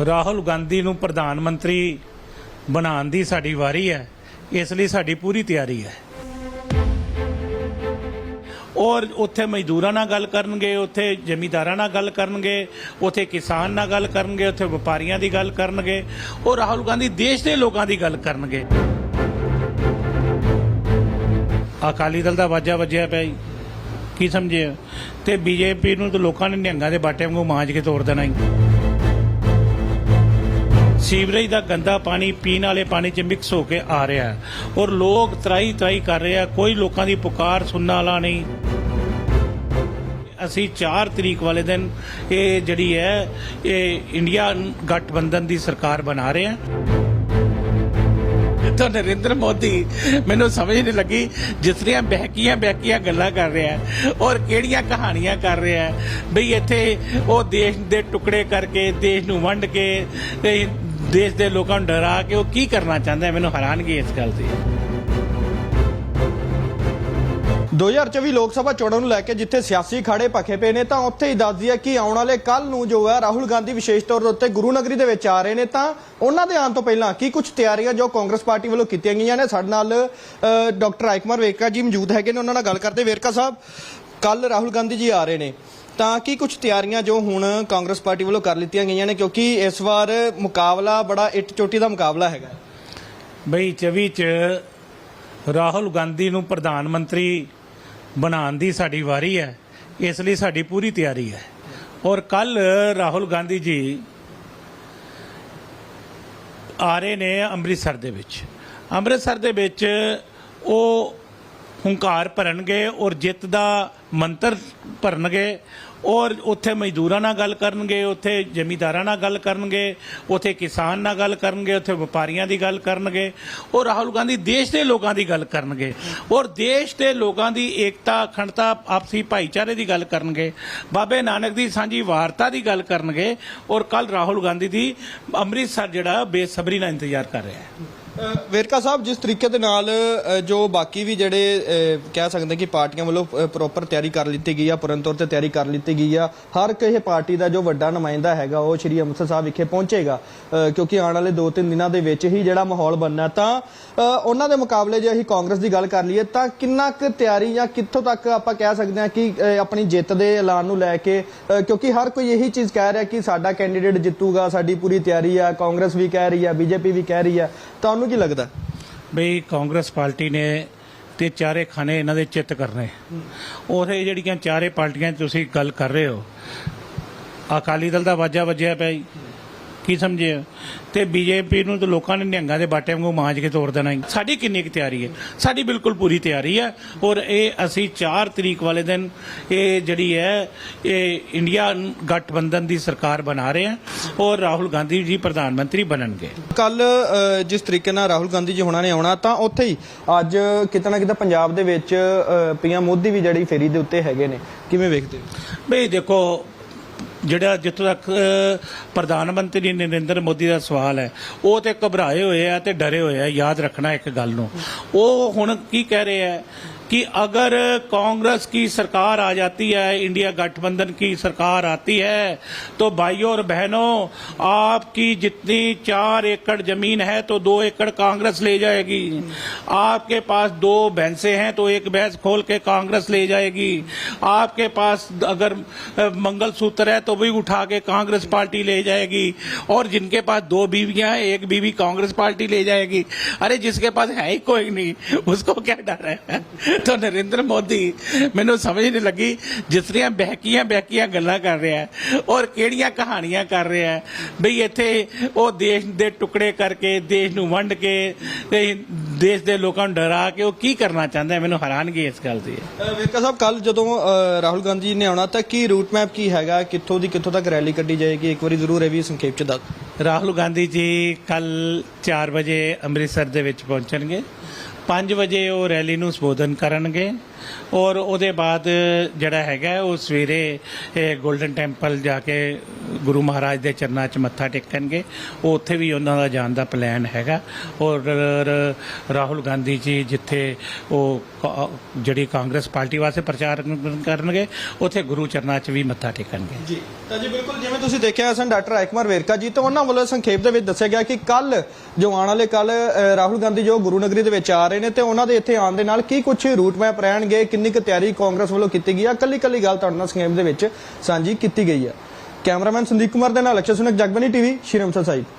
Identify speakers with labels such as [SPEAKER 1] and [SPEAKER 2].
[SPEAKER 1] ਰਾਹੁਲ ਗਾਂਧੀ ਨੂੰ ਪ੍ਰਧਾਨ ਮੰਤਰੀ ਬਣਾਉਣ ਦੀ ਸਾਡੀ ਵਾਰੀ ਹੈ। ਇਸ ਲਈ ਸਾਡੀ ਪੂਰੀ ਤਿਆਰੀ ਹੈ। ਔਰ ਉੱਥੇ ਮਜ਼ਦੂਰਾਂ ਨਾਲ ਗੱਲ ਕਰਨਗੇ, ਉੱਥੇ ਜ਼ਮੀਂਦਾਰਾਂ ਨਾਲ ਗੱਲ ਕਰਨਗੇ, ਉੱਥੇ ਕਿਸਾਨ ਨਾਲ ਗੱਲ ਕਰਨਗੇ, ਉੱਥੇ ਵਪਾਰੀਆਂ ਦੀ ਗੱਲ ਕਰਨਗੇ ਔਰ ਰਾਹੁਲ ਗਾਂਧੀ ਦੇਸ਼ ਦੇ ਲੋਕਾਂ ਦੀ ਗੱਲ ਕਰਨਗੇ। ਅਕਾਲੀ ਦਲ ਦਾ ਵਾਜਾ ਵੱਜਿਆ ਪਿਆ ਜੀ। ਕੀ ਸਮਝੇ ਤੇ ਬੀਜੇਪੀ ਨੂੰ ਤਾਂ ਲੋਕਾਂ ਨੇ ਨਿਹੰਗਾਂ ਦੇ ਬਾਟੇ ਵਾਂਗੂ ਮਾਂਜ ਕੇ ਤੋੜ ਦੇਣਾ ਹੀ ਸੀਵਰੇਜ ਦਾ ਗੰਦਾ ਪਾਣੀ ਪੀਣ ਵਾਲੇ ਪਾਣੀ 'ਚ ਮਿਕਸ ਹੋ ਕੇ ਆ ਰਿਹਾ ਹੈ। ਔਰ ਲੋਕ ਤਰਾਈ ਤਰਾਈ ਕਰ ਰਹੇ ਆ, ਕੋਈ ਲੋਕਾਂ ਦੀ ਪੁਕਾਰ ਸੁਣਨ ਵਾਲਾ ਨਹੀਂ। ਅਸੀਂ 4 ਤਰੀਕ ਵਾਲੇ ਦਿਨ ਇਹ ਜਿਹੜੀ ਹੈ, ਇਹ ਇੰਡੀਆ ਗਠਬੰਧਨ ਦੀ ਸਰਕਾਰ ਬਣਾ ਰਹੇ ਹਾਂ। ਤਾਂ ਨਰਿੰਦਰ ਮੋਦੀ, ਮੈਨੂੰ ਸਮਝ ਨਹੀਂ ਲੱਗੀ ਜਿਸ ਦੀਆਂ ਬਹਿਕੀਆਂ ਬਹਿਕੀਆਂ ਗੱਲਾਂ ਕਰ ਰਿਹਾ ਔਰ ਕਿਹੜੀਆਂ ਕਹਾਣੀਆਂ ਕਰ ਰਿਹਾ ਬਈ ਇੱਥੇ ਉਹ ਦੇਸ਼ ਦੇ ਟੁਕੜੇ ਕਰਕੇ, ਦੇਸ਼ ਨੂੰ ਵੰਡ ਕੇ ਤੇ ਦੇਸ਼ ਦੇ ਲੋਕਾਂ ਨੂੰ ਡਰਾ ਕੇ ਉਹ ਕੀ ਕਰਨਾ ਚਾਹੁੰਦਾ ਮੈਨੂੰ ਹੈਰਾਨਗੀ ਇਸ ਗੱਲ ਦੀ।
[SPEAKER 2] 2024 ਲੋਕ ਸਭਾ ਚੋਣਾਂ ਨੂੰ ਲੈ ਕੇ ਜਿੱਥੇ ਸਿਆਸੀ ਖਾੜੇ ਭਖੇ ਪਏ ਨੇ ਤਾਂ ਉੱਥੇ ਹੀ ਦੱਸ ਦਈਏ ਕਿ ਆਉਣ ਵਾਲੇ ਕੱਲ ਨੂੰ ਜੋ ਹੈ ਰਾਹੁਲ ਗਾਂਧੀ ਵਿਸ਼ੇਸ਼ ਤੌਰ ਦੇ ਉੱਤੇ ਗੁਰੂ ਨਗਰੀ ਦੇ ਵਿੱਚ ਆ ਰਹੇ ਨੇ ਤਾਂ ਉਹਨਾਂ ਦੇ ਆਉਣ ਤੋਂ ਪਹਿਲਾਂ ਕੀ ਕੁਝ ਤਿਆਰੀਆਂ ਜੋ ਕਾਂਗਰਸ ਪਾਰਟੀ ਵੱਲੋਂ ਕੀਤੀਆਂ ਗਈਆਂ ਨੇ? ਸਾਡੇ ਨਾਲ ਅ, ਡਾਕਟਰ ਰਾਜਕੁਮਾਰ ਵੇਰਕਾ ਜੀ ਮੌਜੂਦ ਹੈਗੇ ਨੇ ਉਹਨਾਂ ਨਾਲ ਗੱਲ ਕਰਦੇ ਵੇਰਕਾ ਸਾਹਿਬ ਕੱਲ ਰਾਹੁਲ ਗਾਂਧੀ ਜੀ ਆ ਰਹੇ ਨੇ। ਤਾਂ ਕਿ ਕੁਝ ਤਿਆਰੀਆਂ ਜੋ ਹੁਣ ਕਾਂਗਰਸ ਪਾਰਟੀ ਵੱਲੋਂ ਕਰ ਲਿੱਤੀਆਂ ਗਈਆਂ ਨੇ, ਕਿਉਂਕਿ ਇਸ ਵਾਰ ਮੁਕਾਬਲਾ ਬੜਾ ਇੱਟ ਚੋਟੀ ਦਾ ਮੁਕਾਬਲਾ ਹੈਗਾ।
[SPEAKER 1] ਬਈ 24 ਚ ਰਾਹੁਲ ਗਾਂਧੀ ਨੂੰ ਪ੍ਰਧਾਨ ਮੰਤਰੀ ਬਣਾਉਣ ਦੀ ਸਾਡੀ ਵਾਰੀ ਹੈ, ਇਸ ਲਈ ਸਾਡੀ ਪੂਰੀ ਤਿਆਰੀ ਹੈ। ਔਰ ਕੱਲ ਰਾਹੁਲ ਗਾਂਧੀ ਜੀ ਆ ਰਹੇ ਨੇ ਅੰਮ੍ਰਿਤਸਰ ਦੇ ਵਿੱਚ। ਅੰਮ੍ਰਿਤਸਰ ਦੇ ਵਿੱਚ ਉਹ ਹੰਕਾਰ ਭਰਨਗੇ ਔਰ ਜਿੱਤ ਦਾ ਮੰਤਰ ਭਰਨਗੇ ਔਰ ਉੱਥੇ ਮਜ਼ਦੂਰਾਂ ਨਾਲ ਗੱਲ ਕਰਨਗੇ, ਉੱਥੇ ਜ਼ਮੀਂਦਾਰਾਂ ਨਾਲ ਗੱਲ ਕਰਨਗੇ, ਉੱਥੇ ਕਿਸਾਨ ਨਾਲ ਗੱਲ ਕਰਨਗੇ, ਉੱਥੇ ਵਪਾਰੀਆਂ ਦੀ ਗੱਲ ਕਰਨਗੇ ਔਰ ਰਾਹੁਲ ਗਾਂਧੀ ਦੇਸ਼ ਦੇ ਲੋਕਾਂ ਦੀ ਗੱਲ ਕਰਨਗੇ ਔਰ ਦੇਸ਼ ਦੇ ਲੋਕਾਂ ਦੀ ਏਕਤਾ, ਅਖੰਡਤਾ, ਆਪਸੀ ਭਾਈਚਾਰੇ ਦੀ ਗੱਲ ਕਰਨਗੇ, ਬਾਬੇ ਨਾਨਕ ਦੀ ਸਾਂਝੀ ਵਾਰਤਾ ਦੀ ਗੱਲ ਕਰਨਗੇ ਔਰ ਕੱਲ ਰਾਹੁਲ ਗਾਂਧੀ ਦੀ ਅੰਮ੍ਰਿਤਸਰ ਜਿਹੜਾ ਬੇਸਬਰੀ ਨਾਲ ਇੰਤਜ਼ਾਰ ਕਰ ਰਿਹਾ ਹੈ।
[SPEAKER 2] ਵੇਰਕਾ ਸਾਹਿਬ, ਜਿਸ ਤਰੀਕੇ ਦੇ ਨਾਲ ਜੋ ਬਾਕੀ ਵੀ ਜਿਹੜੇ ਕਹਿ ਸਕਦੇ ਕਿ ਪਾਰਟੀਆਂ ਵੱਲੋਂ ਪ੍ਰੋਪਰ ਤਿਆਰੀ ਕਰ ਲਿੱਤੀ ਗਈ ਆ, ਪੂਰਨ ਤੌਰ ਤੇ ਤਿਆਰੀ ਕਰ ਲਿੱਤੀ ਗਈ ਆ, ਹਰ ਕਿਸੇ ਪਾਰਟੀ ਦਾ ਜੋ ਵੱਡਾ ਨੁਮਾਇੰਦਾ ਹੈਗਾ, ਉਹ ਸ਼੍ਰੀ ਅੰਮ੍ਰਿਤਸਰ ਸਾਹਿਬ ਵਿਖੇ ਪਹੁੰਚੇਗਾ ਕਿਉਂਕਿ ਆਉਣ ਵਾਲੇ 2-3 ਦਿਨਾਂ ਦੇ ਵਿੱਚ ਹੀ ਜਿਹੜਾ ਮਾਹੌਲ ਬਣਨਾ, ਤਾਂ ਉਹਨਾਂ ਦੇ ਮੁਕਾਬਲੇ ਜੇ ਅਸੀਂ ਕਾਂਗਰਸ ਦੀ ਗੱਲ ਕਰ ਲਈਏ, ਤਾਂ ਕਿੰਨਾ ਕੁ ਤਿਆਰੀ ਜਾਂ ਕਿੱਥੋਂ ਤੱਕ ਆਪਾਂ ਕਹਿ ਸਕਦੇ ਹਾਂ ਕਿ ਆਪਣੀ ਜਿੱਤ ਦੇ ਐਲਾਨ ਨੂੰ ਲੈ ਕੇ ਕਿਉਂਕਿ ਹਰ ਕੋਈ ਇਹੀ ਚੀਜ਼ ਕਹਿ ਰਿਹਾ ਕਿ ਸਾਡਾ ਕੈਂਡੀਡੇਟ ਜਿੱਤੂਗਾ, ਸਾਡੀ ਪੂਰੀ ਤਿਆਰੀ ਆ, ਕਾਂਗਰਸ ਵੀ ਕਹਿ ਰਹੀ ਆ, ਬੀਜੇਪੀ ਵੀ ਕਹਿ ਰਹੀ ਆ ਤੁਹਾਨੂੰ ਕੀ ਲੱਗਦਾ?
[SPEAKER 1] ਬਈ ਕਾਂਗਰਸ ਪਾਰਟੀ ਨੇ ਤੇ ਚਾਰੇ ਖਾਨੇ ਇਹਨਾਂ ਦੇ ਚਿੱਤ ਕਰਨੇ। ਉਥੇ ਜਿਹੜੀਆਂ ਚਾਰੇ ਪਾਰਟੀਆਂ 'ਚ ਤੁਸੀਂ ਗੱਲ ਕਰ ਰਹੇ ਹੋ, ਅਕਾਲੀ ਦਲ ਦਾ ਵਾਜਾ ਵੱਜਿਆ ਪਿਆ ਜੀ। ਕੀ ਸਮਝੇ ਤੇ ਬੀਜੇਪੀ ਨੂੰ ਤਾਂ ਲੋਕਾਂ ਨੇ ਨਿਹੰਗਾਂ ਦੇ ਬਾਟੇ ਵਾਂਗੂ ਮਾਂਜ ਕੇ ਤੋੜ ਦੇਣਾ ਹੀ। ਸਾਡੀ ਕਿੰਨੀ ਕੁ ਤਿਆਰੀ ਹੈ? ਸਾਡੀ ਬਿਲਕੁਲ ਪੂਰੀ ਤਿਆਰੀ ਹੈ। ਔਰ ਇਹ ਅਸੀਂ 4 ਤਰੀਕ ਵਾਲੇ ਦਿਨ ਇਹ ਜਿਹੜੀ ਹੈ ਇਹ ਇੰਡੀਆ ਗਠਬੰਧਨ ਦੀ ਸਰਕਾਰ ਬਣਾ ਰਹੇ ਹਾਂ ਔਰ ਰਾਹੁਲ ਗਾਂਧੀ ਜੀ ਪ੍ਰਧਾਨ ਮੰਤਰੀ ਬਣਨਗੇ।
[SPEAKER 2] ਕੱਲ ਜਿਸ ਤਰੀਕੇ ਨਾਲ ਰਾਹੁਲ ਗਾਂਧੀ ਜੀ ਹੋਣਾ ਨੇ ਆਉਣਾ ਤਾਂ ਉੱਥੇ ਹੀ ਅੱਜ ਕਿਤੇ ਨਾ ਕਿਤੇ ਪੰਜਾਬ ਦੇ ਵਿੱਚ ਪੀਐਮ ਮੋਦੀ ਵੀ ਜਿਹੜੀ ਫੇਰੀ ਦੇ ਉੱਤੇ ਹੈਗੇ ਨੇ। ਕਿਵੇਂ ਵੇਖਦੇ ਹੋ?
[SPEAKER 1] ਬਈ ਦੇਖੋ ਜਿਹੜਾ ਜਿੱਥੋਂ ਤੱਕ ਪ੍ਰਧਾਨ ਮੰਤਰੀ ਨਰਿੰਦਰ ਮੋਦੀ ਦਾ ਸਵਾਲ ਹੈ, ਉਹ ਤੇ ਘਬਰਾਏ ਹੋਏ ਆ ਤੇ ਡਰੇ ਹੋਏ ਆ, ਯਾਦ ਰੱਖਣਾ ਇੱਕ ਗੱਲ ਨੂੰ। ਉਹ ਹੁਣ ਕੀ ਕਹਿ ਰਹੇ ਆ? कि अगर कांग्रेस की सरकार आ जाती है, इंडिया गठबंधन की सरकार आती है तो भाइयों और बहनों, आपकी जितनी चार एकड़ ज़मीन है तो दो एकड़ कांग्रेस ले जाएगी। आपके पास दो भैंसे हैं तो एक भैंस खोल के कांग्रेस ले जाएगी। आपके पास अगर मंगलसूत्र है तो भी उठा के कांग्रेस पार्टी ले जाएगी। और जिनके पास दो बीवियाँ हैं, एक बीवी कांग्रेस पार्टी ले जाएगी। अरे, जिसके पास है ही कोई नहीं, उसको क्या डर है? ਤਾਂ ਨਰਿੰਦਰ ਮੋਦੀ ਮੈਨੂੰ ਸਮਝ ਨਹੀਂ ਲੱਗੀ ਜਿਸ ਤਰ੍ਹਾਂ ਬਹਿਕੀਆਂ ਬਹਿਕੀਆਂ ਗੱਲਾਂ ਕਰ ਰਿਹਾ ਹੈ ਔਰ ਕਿਹੜੀਆਂ ਕਹਾਣੀਆਂ ਕਰ ਰਿਹਾ ਹੈ। ਬਈ ਇੱਥੇ ਉਹ ਦੇਸ਼ ਦੇ ਟੁਕੜੇ ਕਰਕੇ ਦੇਸ਼ ਨੂੰ ਵੰਡ ਕੇ ਦੇਸ਼ ਦੇ ਲੋਕਾਂ ਨੂੰ ਡਰਾ ਕੇ ਉਹ ਕੀ ਕਰਨਾ ਚਾਹੁੰਦਾ ਮੈਨੂੰ ਹੈਰਾਨਗੀ ਇਸ ਗੱਲ ਦੀ।
[SPEAKER 2] ਵੇਰਕਾ ਸਾਹਿਬ ਕੱਲ ਜਦੋਂ ਰਾਹੁਲ ਗਾਂਧੀ ਨੇ ਆਉਣਾ ਤਾਂ ਕੀ ਰੂਟ ਮੈਪ ਕੀ ਹੈਗਾ? ਕਿੱਥੋਂ ਦੀ ਕਿੱਥੋਂ ਤੱਕ ਰੈਲੀ ਕੱਢੀ ਜਾਏਗੀ? ਇੱਕ ਵਾਰੀ ਜ਼ਰੂਰ ਇਹ ਵੀ ਸੰਖੇਪ ਚ ਦੱਸ।
[SPEAKER 1] ਰਾਹੁਲ ਗਾਂਧੀ ਜੀ ਕੱਲ 4 ਵਜੇ ਅੰਮ੍ਰਿਤਸਰ ਦੇ ਵਿੱਚ ਪਹੁੰਚਣਗੇ। 5 ਵਜੇ ਉਹ ਰੈਲੀ ਨੂੰ ਸੰਬੋਧਨ ਕਰਨਗੇ। ਔਰ ਉਹਦੇ ਬਾਅਦ ਜਿਹੜਾ ਹੈਗਾ ਉਹ ਸਵੇਰੇ ਗੋਲਡਨ ਟੈਂਪਲ ਜਾ ਕੇ ਗੁਰੂ ਮਹਾਰਾਜ ਦੇ ਚਰਨਾਂ 'ਚ ਮੱਥਾ ਟੇਕਣਗੇ। ਉਹ ਉੱਥੇ ਵੀ ਉਹਨਾਂ ਦਾ ਜਾਣ ਦਾ ਪਲਾਨ ਹੈਗਾ। ਔਰ ਰਾਹੁਲ ਗਾਂਧੀ ਜੀ ਜਿੱਥੇ ਉਹ ਜਿਹੜੀ ਕਾਂਗਰਸ ਪਾਰਟੀ ਵਾਸਤੇ ਪ੍ਰਚਾਰ ਕਰਨਗੇ, ਉੱਥੇ ਗੁਰੂ ਚਰਨਾਂ 'ਚ ਵੀ ਮੱਥਾ ਟੇਕਣਗੇ।
[SPEAKER 2] ਜੀ। ਤਾਂ ਜੀ, ਬਿਲਕੁਲ ਜਿਵੇਂ ਤੁਸੀਂ ਦੇਖਿਆ ਸਨ, ਡਾਕਟਰ ਰਾਜਕੁਮਾਰ ਵੇਰਕਾ ਜੀ, ਤਾਂ ਉਹਨਾਂ ਵੱਲੋਂ ਸੰਖੇਪ ਦੇ ਵਿੱਚ ਦੱਸਿਆ ਗਿਆ ਕਿ ਕੱਲ ਜੋ ਆਉਣ ਵਾਲੇ ਕੱਲ ਰਾਹੁਲ ਗਾਂਧੀ ਜੋ ਗੁਰੂ ਨਗਰੀ ਦੇ ਵਿੱਚ ਆ ਰਹੇ ਨੇ, ਤੇ ਉਹਨਾਂ ਦੇ ਇੱਥੇ ਆਉਣ ਦੇ ਨਾਲ ਕੀ ਕੁਝ ਰੂਟ ਮੈਪ ਰਹਿਣਗੇ? ਕਿੰਨੀ ਕੁ ਤਿਆਰੀ ਕਾਂਗਰਸ ਵੱਲੋਂ ਕੀਤੀ ਗਈ ਆ? ਕੱਲੀ ਕੱਲੀ ਗੱਲ ਤੁਹਾਡੇ ਨਾਲ ਸੰਖੇਪ ਦੇ ਵਿੱਚ ਸਾਂਝੀ ਕੀਤੀ ਗਈ ਆ। ਕੈਮਰਾਮੈਨ ਸੰਦੀਪ ਕੁਮਾਰ ਦੇ ਨਾਲ ਅਕਸ਼ਰ ਸੁਨਕ, ਜਗਬਨੀ ਟੀਵੀ, ਸ਼੍ਰੀ ਅੰਮ੍ਰਿਤਸਰ ਸਾਹਿਬ।